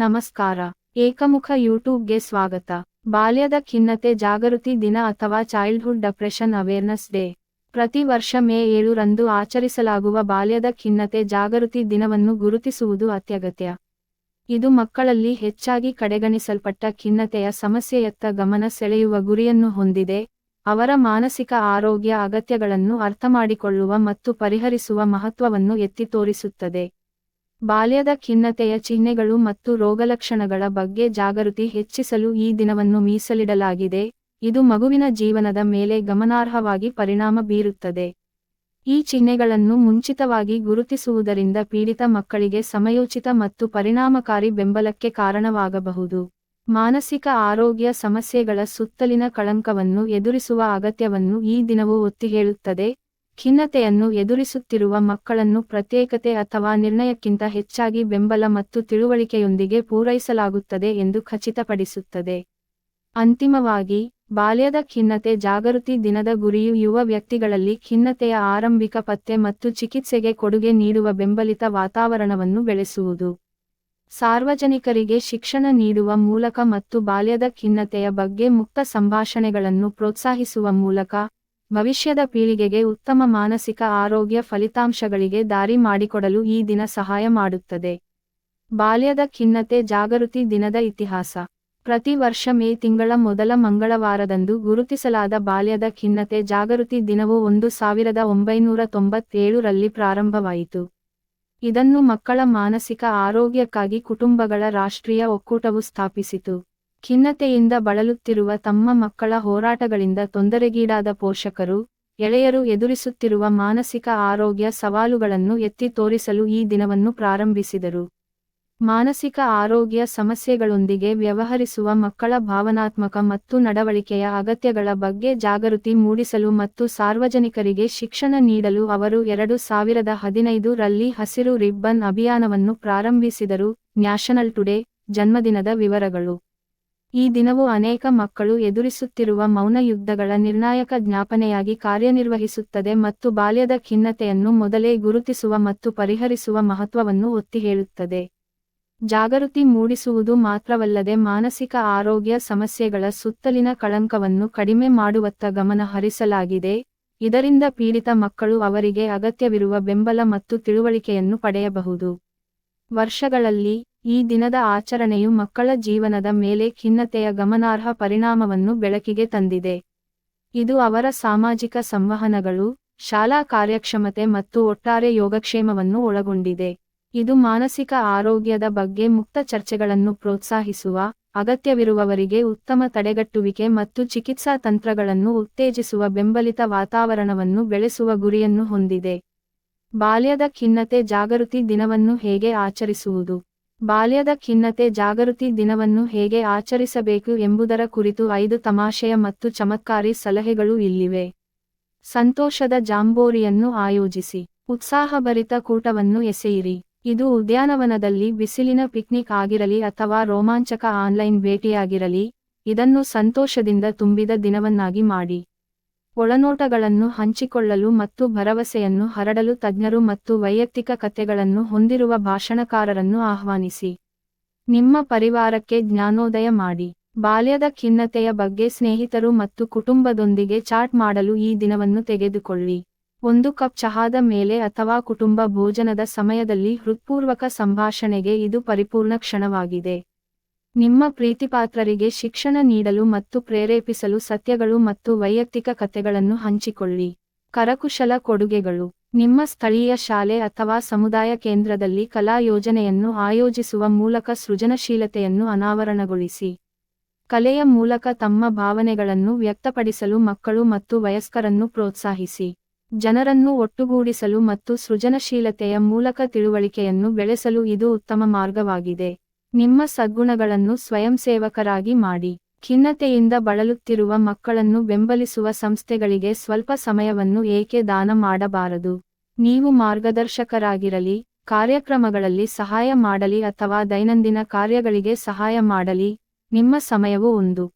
ನಮಸ್ಕಾರ. ಏಕಮುಖ ಯೂಟ್ಯೂಬ್ಗೆ ಸ್ವಾಗತ. ಬಾಲ್ಯದ ಖಿನ್ನತೆ, ಜಾಗೃತಿ ದಿನ ಅಥವಾ ಚೈಲ್ಡ್ಹುಡ್ ಡಿಪ್ರೆಷನ್ ಅವೇರ್ನೆಸ್ ಡೇ ಪ್ರತಿ ವರ್ಷ ಮೇ ಏಳರಂದು ಆಚರಿಸಲಾಗುವ ಬಾಲ್ಯದ ಖಿನ್ನತೆ, ಜಾಗೃತಿ ದಿನವನ್ನು ಗುರುತಿಸುವುದು ಅತ್ಯಗತ್ಯ. ಇದು ಮಕ್ಕಳಲ್ಲಿ ಹೆಚ್ಚಾಗಿ ಕಡೆಗಣಿಸಲ್ಪಟ್ಟ ಖಿನ್ನತೆಯ ಸಮಸ್ಯೆಯತ್ತ ಗಮನ ಸೆಳೆಯುವ ಗುರಿಯನ್ನು ಹೊಂದಿದೆ. ಅವರ ಮಾನಸಿಕ ಆರೋಗ್ಯ ಅಗತ್ಯಗಳನ್ನು ಅರ್ಥಮಾಡಿಕೊಳ್ಳುವ ಮತ್ತು ಪರಿಹರಿಸುವ ಮಹತ್ವವನ್ನು ಎತ್ತಿ ತೋರಿಸುತ್ತದೆ. ಬಾಲ್ಯದ ಖಿನ್ನತೆಯ ಚಿಹ್ನೆಗಳು ಮತ್ತು ರೋಗಲಕ್ಷಣಗಳ ಬಗ್ಗೆ ಜಾಗೃತಿ ಹೆಚ್ಚಿಸಲು ಈ ದಿನವನ್ನು ಮೀಸಲಿಡಲಾಗಿದೆ. ಇದು ಮಗುವಿನ ಜೀವನದ ಮೇಲೆ ಗಮನಾರ್ಹವಾಗಿ ಪರಿಣಾಮ ಬೀರುತ್ತದೆ. ಈ ಚಿಹ್ನೆಗಳನ್ನು ಮುಂಚಿತವಾಗಿ ಗುರುತಿಸುವುದರಿಂದ ಪೀಡಿತ ಮಕ್ಕಳಿಗೆ ಸಮಯೋಚಿತ ಮತ್ತು ಪರಿಣಾಮಕಾರಿ ಬೆಂಬಲಕ್ಕೆ ಕಾರಣವಾಗಬಹುದು. ಮಾನಸಿಕ ಆರೋಗ್ಯ ಸಮಸ್ಯೆಗಳ ಸುತ್ತಲಿನ ಕಳಂಕವನ್ನು ಎದುರಿಸುವ ಅಗತ್ಯವನ್ನು ಈ ದಿನವು ಒತ್ತಿ ಹೇಳುತ್ತದೆ ಖಿನ್ನತೆಯನ್ನು ಎದುರಿಸುತ್ತಿರುವ ಮಕ್ಕಳನ್ನು ಪ್ರತ್ಯೇಕತೆ ಅಥವಾ ನಿರ್ಣಯಕ್ಕಿಂತ ಹೆಚ್ಚಾಗಿ ಬೆಂಬಲ ಮತ್ತು ತಿಳುವಳಿಕೆಯೊಂದಿಗೆ ಪೂರೈಸಲಾಗುತ್ತದೆ ಎಂದು ಖಚಿತಪಡಿಸುತ್ತದೆ. ಅಂತಿಮವಾಗಿ, ಬಾಲ್ಯದ ಖಿನ್ನತೆ ಜಾಗೃತಿ ದಿನದ ಗುರಿಯು ಯುವ ವ್ಯಕ್ತಿಗಳಲ್ಲಿ ಖಿನ್ನತೆಯ ಆರಂಭಿಕ ಪತ್ತೆ ಮತ್ತು ಚಿಕಿತ್ಸೆಗೆ ಕೊಡುಗೆ ನೀಡುವ ಬೆಂಬಲಿತ ವಾತಾವರಣವನ್ನು ಬೆಳೆಸುವುದು. ಸಾರ್ವಜನಿಕರಿಗೆ ಶಿಕ್ಷಣ ನೀಡುವ ಮೂಲಕ ಮತ್ತು ಬಾಲ್ಯದ ಖಿನ್ನತೆಯ ಬಗ್ಗೆ ಮುಕ್ತ ಸಂಭಾಷಣೆಗಳನ್ನು ಪ್ರೋತ್ಸಾಹಿಸುವ ಮೂಲಕ ಭವಿಷ್ಯದ ಪೀಳಿಗೆಗೆ ಉತ್ತಮ ಮಾನಸಿಕ ಆರೋಗ್ಯ ಫಲಿತಾಂಶಗಳಿಗೆ ದಾರಿ ಮಾಡಿಕೊಡಲು ಈ ದಿನ ಸಹಾಯ ಮಾಡುತ್ತದೆ. ಬಾಲ್ಯದ ಖಿನ್ನತೆ ಜಾಗೃತಿ ದಿನದ ಇತಿಹಾಸ. ಪ್ರತಿ ವರ್ಷ ಮೇ ತಿಂಗಳ ಮೊದಲ ಮಂಗಳವಾರದಂದು ಗುರುತಿಸಲಾದ ಬಾಲ್ಯದ ಖಿನ್ನತೆ ಜಾಗೃತಿ ದಿನವು ಒಂದು ಸಾವಿರದ ಒಂಬೈನೂರ ತೊಂಬತ್ತೇಳರಲ್ಲಿ ಪ್ರಾರಂಭವಾಯಿತು. ಇದನ್ನು ಮಕ್ಕಳ ಮಾನಸಿಕ ಆರೋಗ್ಯಕ್ಕಾಗಿ ಕುಟುಂಬಗಳ ರಾಷ್ಟ್ರೀಯ ಒಕ್ಕೂಟವು ಸ್ಥಾಪಿಸಿತು. ಖಿನ್ನತೆಯಿಂದ ಬಳಲುತ್ತಿರುವ ತಮ್ಮ ಮಕ್ಕಳ ಹೋರಾಟಗಳಿಂದ ತೊಂದರೆಗೀಡಾದ ಪೋಷಕರು, ಎಳೆಯರು ಎದುರಿಸುತ್ತಿರುವ ಮಾನಸಿಕ ಆರೋಗ್ಯ ಸವಾಲುಗಳನ್ನು ಎತ್ತಿ ತೋರಿಸಲು ಈ ದಿನವನ್ನು ಪ್ರಾರಂಭಿಸಿದರು. ಮಾನಸಿಕ ಆರೋಗ್ಯ ಸಮಸ್ಯೆಗಳೊಂದಿಗೆ ವ್ಯವಹರಿಸುವ ಮಕ್ಕಳ ಭಾವನಾತ್ಮಕ ಮತ್ತು ನಡವಳಿಕೆಯ ಅಗತ್ಯಗಳ ಬಗ್ಗೆ ಜಾಗೃತಿ ಮೂಡಿಸಲು ಮತ್ತು ಸಾರ್ವಜನಿಕರಿಗೆ ಶಿಕ್ಷಣ ನೀಡಲು ಅವರು ಎರಡು ಸಾವಿರದ ಹದಿನೈದು ರಲ್ಲಿ ಹಸಿರು ರಿಬ್ಬನ್ ಅಭಿಯಾನವನ್ನು ಪ್ರಾರಂಭಿಸಿದರು. ನ್ಯಾಷನಲ್ ಟುಡೇ, ಜನ್ಮದಿನದ ವಿವರಗಳು. ಈ ದಿನವು ಅನೇಕ ಮಕ್ಕಳು ಎದುರಿಸುತ್ತಿರುವ ಮೌನ ಯುದ್ಧಗಳ ನಿರ್ಣಾಯಕ ಜ್ಞಾಪನೆಯಾಗಿ ಕಾರ್ಯನಿರ್ವಹಿಸುತ್ತದೆ ಮತ್ತು ಬಾಲ್ಯದ ಖಿನ್ನತೆಯನ್ನು ಮೊದಲೇ ಗುರುತಿಸುವ ಮತ್ತು ಪರಿಹರಿಸುವ ಮಹತ್ವವನ್ನು ಒತ್ತಿ ಹೇಳುತ್ತದೆ. ಜಾಗೃತಿ ಮೂಡಿಸುವುದು ಮಾತ್ರವಲ್ಲದೆ ಮಾನಸಿಕ ಆರೋಗ್ಯ ಸಮಸ್ಯೆಗಳ ಸುತ್ತಲಿನ ಕಳಂಕವನ್ನು ಕಡಿಮೆ ಮಾಡುವತ್ತ ಗಮನ ಹರಿಸಲಾಗಿದೆ. ಇದರಿಂದ ಪೀಡಿತ ಮಕ್ಕಳು ಅವರಿಗೆ ಅಗತ್ಯವಿರುವ ಬೆಂಬಲ ಮತ್ತು ತಿಳುವಳಿಕೆಯನ್ನು ಪಡೆಯಬಹುದು. ವರ್ಷಗಳಲ್ಲಿ ಈ ದಿನದ ಆಚರಣೆಯು ಮಕ್ಕಳ ಜೀವನದ ಮೇಲೆ ಖಿನ್ನತೆಯ ಗಮನಾರ್ಹ ಪರಿಣಾಮವನ್ನು ಬೆಳಕಿಗೆ ತಂದಿದೆ. ಇದು ಅವರ ಸಾಮಾಜಿಕ ಸಂವಹನಗಳು, ಶಾಲಾ ಕಾರ್ಯಕ್ಷಮತೆ ಮತ್ತು ಒಟ್ಟಾರೆ ಯೋಗಕ್ಷೇಮವನ್ನು ಒಳಗೊಂಡಿದೆ. ಇದು ಮಾನಸಿಕ ಆರೋಗ್ಯದ ಬಗ್ಗೆ ಮುಕ್ತ ಚರ್ಚೆಗಳನ್ನು ಪ್ರೋತ್ಸಾಹಿಸುವ, ಅಗತ್ಯವಿರುವವರಿಗೆ ಉತ್ತಮ ತಡೆಗಟ್ಟುವಿಕೆ ಮತ್ತು ಚಿಕಿತ್ಸಾ ತಂತ್ರಗಳನ್ನು ಉತ್ತೇಜಿಸುವ ಬೆಂಬಲಿತ ವಾತಾವರಣವನ್ನು ಬೆಳೆಸುವ ಗುರಿಯನ್ನು ಹೊಂದಿದೆ. ಬಾಲ್ಯದ ಖಿನ್ನತೆ ಜಾಗೃತಿ ದಿನವನ್ನು ಹೇಗೆ ಆಚರಿಸುವುದು? ಬಾಲ್ಯದ ಖಿನ್ನತೆ ಜಾಗೃತಿ ದಿನವನ್ನು ಹೇಗೆ ಆಚರಿಸಬೇಕು ಎಂಬುದರ ಕುರಿತು ಐದು ತಮಾಷೆಯ ಮತ್ತು ಚಮತ್ಕಾರಿ ಸಲಹೆಗಳು ಇಲ್ಲಿವೆ. ಸಂತೋಷದ ಜಾಂಬೋರಿಯನ್ನು ಆಯೋಜಿಸಿ. ಉತ್ಸಾಹಭರಿತ ಕೂಟವನ್ನು ಎಸೆಯಿರಿ. ಇದು ಉದ್ಯಾನವನದಲ್ಲಿ ಬಿಸಿಲಿನ ಪಿಕ್ನಿಕ್ ಆಗಿರಲಿ ಅಥವಾ ರೋಮಾಂಚಕ ಆನ್ಲೈನ್ ಭೇಟಿಯಾಗಿರಲಿ, ಇದನ್ನು ಸಂತೋಷದಿಂದ ತುಂಬಿದ ದಿನವನ್ನಾಗಿ ಮಾಡಿ. ಒಳನೋಟಗಳನ್ನು ಹಂಚಿಕೊಳ್ಳಲು ಮತ್ತು ಭರವಸೆಯನ್ನು ಹರಡಲು ತಜ್ಞರು ಮತ್ತು ವೈಯಕ್ತಿಕ ಕಥೆಗಳನ್ನು ಹೊಂದಿರುವ ಭಾಷಣಕಾರರನ್ನು ಆಹ್ವಾನಿಸಿ. ನಿಮ್ಮ ಪರಿವಾರಕ್ಕೆ ಜ್ಞಾನೋದಯ ಮಾಡಿ. ಬಾಲ್ಯದ ಖಿನ್ನತೆಯ ಬಗ್ಗೆ ಸ್ನೇಹಿತರು ಮತ್ತು ಕುಟುಂಬದೊಂದಿಗೆ ಚಾಟ್ ಮಾಡಲು ಈ ದಿನವನ್ನು ತೆಗೆದುಕೊಳ್ಳಿ. ಒಂದು ಕಪ್ ಚಹಾದ ಮೇಲೆ ಅಥವಾ ಕುಟುಂಬ ಭೋಜನದ ಸಮಯದಲ್ಲಿ ಹೃತ್ಪೂರ್ವಕ ಸಂಭಾಷಣೆಗೆ ಇದು ಪರಿಪೂರ್ಣ ಕ್ಷಣವಾಗಿದೆ. ನಿಮ್ಮ ಪ್ರೀತಿಪಾತ್ರರಿಗೆ ಶಿಕ್ಷಣ ನೀಡಲು ಮತ್ತು ಪ್ರೇರೇಪಿಸಲು ಸತ್ಯಗಳು ಮತ್ತು ವೈಯಕ್ತಿಕ ಕಥೆಗಳನ್ನು ಹಂಚಿಕೊಳ್ಳಿ. ಕರಕುಶಲ ಕೊಡುಗೆಗಳು. ನಿಮ್ಮ ಸ್ಥಳೀಯ ಶಾಲೆ ಅಥವಾ ಸಮುದಾಯ ಕೇಂದ್ರದಲ್ಲಿ ಕಲಾ ಯೋಜನೆಯನ್ನು ಆಯೋಜಿಸುವ ಮೂಲಕ ಸೃಜನಶೀಲತೆಯನ್ನು ಅನಾವರಣಗೊಳಿಸಿ. ಕಲೆಯ ಮೂಲಕ ತಮ್ಮ ಭಾವನೆಗಳನ್ನು ವ್ಯಕ್ತಪಡಿಸಲು ಮಕ್ಕಳು ಮತ್ತು ವಯಸ್ಕರನ್ನು ಪ್ರೋತ್ಸಾಹಿಸಿ. ಜನರನ್ನು ಒಟ್ಟುಗೂಡಿಸಲು ಮತ್ತು ಸೃಜನಶೀಲತೆಯ ಮೂಲಕ ತಿಳುವಳಿಕೆಯನ್ನು ಬೆಳೆಸಲು ಇದು ಉತ್ತಮ ಮಾರ್ಗವಾಗಿದೆ. ನಿಮ್ಮ ಸದ್ಗುಣಗಳನ್ನು ಸ್ವಯಂಸೇವಕರಾಗಿ ಮಾಡಿ. ಖಿನ್ನತೆಯಿಂದ ಬಳಲುತ್ತಿರುವ ಮಕ್ಕಳನ್ನು ಬೆಂಬಲಿಸುವ ಸಂಸ್ಥೆಗಳಿಗೆ ಸ್ವಲ್ಪ ಸಮಯವನ್ನು ಏಕೆ ದಾನ ಮಾಡಬಾರದು? ನೀವು ಮಾರ್ಗದರ್ಶಕರಾಗಿರಲಿ, ಕಾರ್ಯಕ್ರಮಗಳಲ್ಲಿ ಸಹಾಯ ಮಾಡಲಿ ಅಥವಾ ದೈನಂದಿನ ಕಾರ್ಯಗಳಿಗೆ ಸಹಾಯ ಮಾಡಲಿ, ನಿಮ್ಮ ಸಮಯವು ಒಂದು.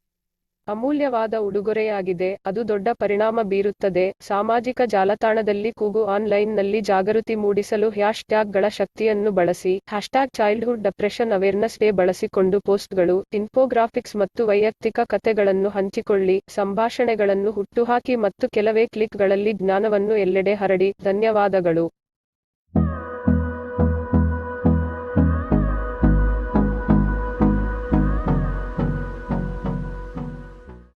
ಅಮೂಲ್ಯವಾದ ಉಡುಗೊರೆಯಾಗಿದೆ. ಅದು ದೊಡ್ಡ ಪರಿಣಾಮ ಬೀರುತ್ತದೆ. ಸಾಮಾಜಿಕ ಜಾಲತಾಣದಲ್ಲಿ ಕೂಗು ಆನ್ಲೈನ್ನಲ್ಲಿ ಜಾಗೃತಿ ಮೂಡಿಸಲು ಹ್ಯಾಶ್ ಟ್ಯಾಗ್ಗಳ ಶಕ್ತಿಯನ್ನು ಬಳಸಿ, hashtag childhood depression awareness day ಬಳಸಿಕೊಂಡು ಪೋಸ್ಟ್ಗಳು, ಇನ್ಫೋಗ್ರಾಫಿಕ್ಸ್ ಮತ್ತು ವೈಯಕ್ತಿಕ ಕಥೆಗಳನ್ನು ಹಂಚಿಕೊಳ್ಳಿ, ಸಂಭಾಷಣೆಗಳನ್ನು ಹುಟ್ಟುಹಾಕಿ ಮತ್ತು ಕೆಲವೇ ಕ್ಲಿಕ್ಗಳಲ್ಲಿ ಜ್ಞಾನವನ್ನು ಎಲ್ಲೆಡೆ ಹರಡಿ. ಧನ್ಯವಾದಗಳು.